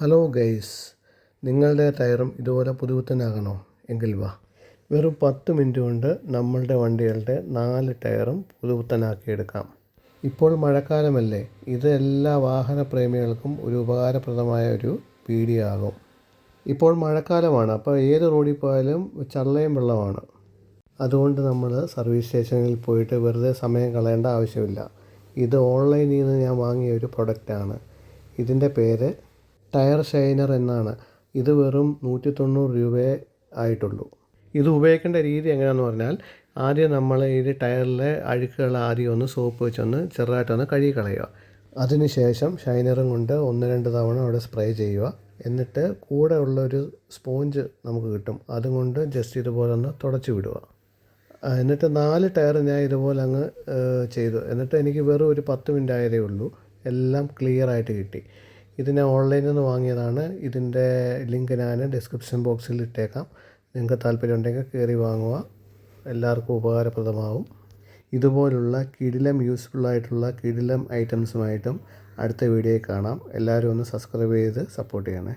Hello guys നിങ്ങളുടെ ടയറും ഇതുപോലെ പുതുപുത്തനാകണോ? എങ്കിൽ വാ. വെറും പത്ത് മിനിറ്റ് കൊണ്ട് നമ്മളുടെ വണ്ടികളുടെ നാല് ടയറും പുതുപുത്തനാക്കിയെടുക്കാം. ഇപ്പോൾ മഴക്കാലമല്ലേ. ഇത് എല്ലാ വാഹന പ്രേമികൾക്കും ഒരു ഉപകാരപ്രദമായ ഒരു പീഡിയാകും ഇപ്പോൾ മഴക്കാലമാണ്. അപ്പോൾ ഏത് റോഡിൽ പോയാലും ചള്ളയും വെള്ളമാണ്. അതുകൊണ്ട് നമ്മൾ സർവീസ് സ്റ്റേഷനിൽ പോയിട്ട് വെറുതെ സമയം കളയേണ്ട ആവശ്യമില്ല. ഇത് ഓൺലൈനിൽ നിന്ന് ഞാൻ വാങ്ങിയ ഒരു പ്രൊഡക്റ്റാണ്. ഇതിന്റെ പേര് ടയർ ഷൈനർ എന്നാണ്. ഇത് വെറും നൂറ്റി തൊണ്ണൂറ് രൂപയേ ആയിട്ടുള്ളൂ. ഇത് ഉപയോഗിക്കേണ്ട രീതി എങ്ങനെയാണെന്ന് പറഞ്ഞാൽ ആദ്യം നമ്മൾ ഈ ടയറിലെ അഴുക്കുകൾ ആദ്യം ഒന്ന് സോപ്പ് വെച്ചൊന്ന് ചെറുതായിട്ടൊന്ന് കഴുകി കളയുക അതിനുശേഷം ഷൈനറും കൊണ്ട് ഒന്ന് രണ്ട് തവണ അവിടെ സ്പ്രേ ചെയ്യുക. എന്നിട്ട് കൂടെ ഉള്ള ഒരു സ്പോഞ്ച് നമുക്ക് കിട്ടും. അതും കൊണ്ട് ജസ്റ്റ് ഇതുപോലെ ഒന്ന് തുടച്ചു വിടുക. എന്നിട്ട് നാല് ടയർ ഞാൻ ഇതുപോലെ അങ്ങ് ചെയ്തു. എന്നിട്ട് എനിക്ക് വെറും ഒരു പത്ത് മിനിറ്റ് ആയതേ ഉള്ളൂ. എല്ലാം ക്ലിയർ ആയിട്ട് കിട്ടി. ഇത് ഞാൻ ഓൺലൈനിൽ നിന്ന് വാങ്ങിയതാണ്. ഇതിന്റെ ലിങ്ക് ഞാൻ ഡിസ്ക്രിപ്ഷൻ ബോക്സിൽ ഇട്ടേക്കാം. നിങ്ങൾക്ക് താല്പര്യം ഉണ്ടെങ്കിൽ കയറി വാങ്ങുക. എല്ലാവർക്കും ഉപകാരപ്രദമാവും. ഇതുപോലുള്ള കിടിലം യൂസ്ഫുൾ ആയിട്ടുള്ള കിടിലം ഐറ്റംസുമായിട്ടും അടുത്ത വീഡിയോയിൽ കാണാം. എല്ലാവരും ഒന്ന് സബ്സ്ക്രൈബ് ചെയ്ത് സപ്പോർട്ട് ചെയ്യണേ.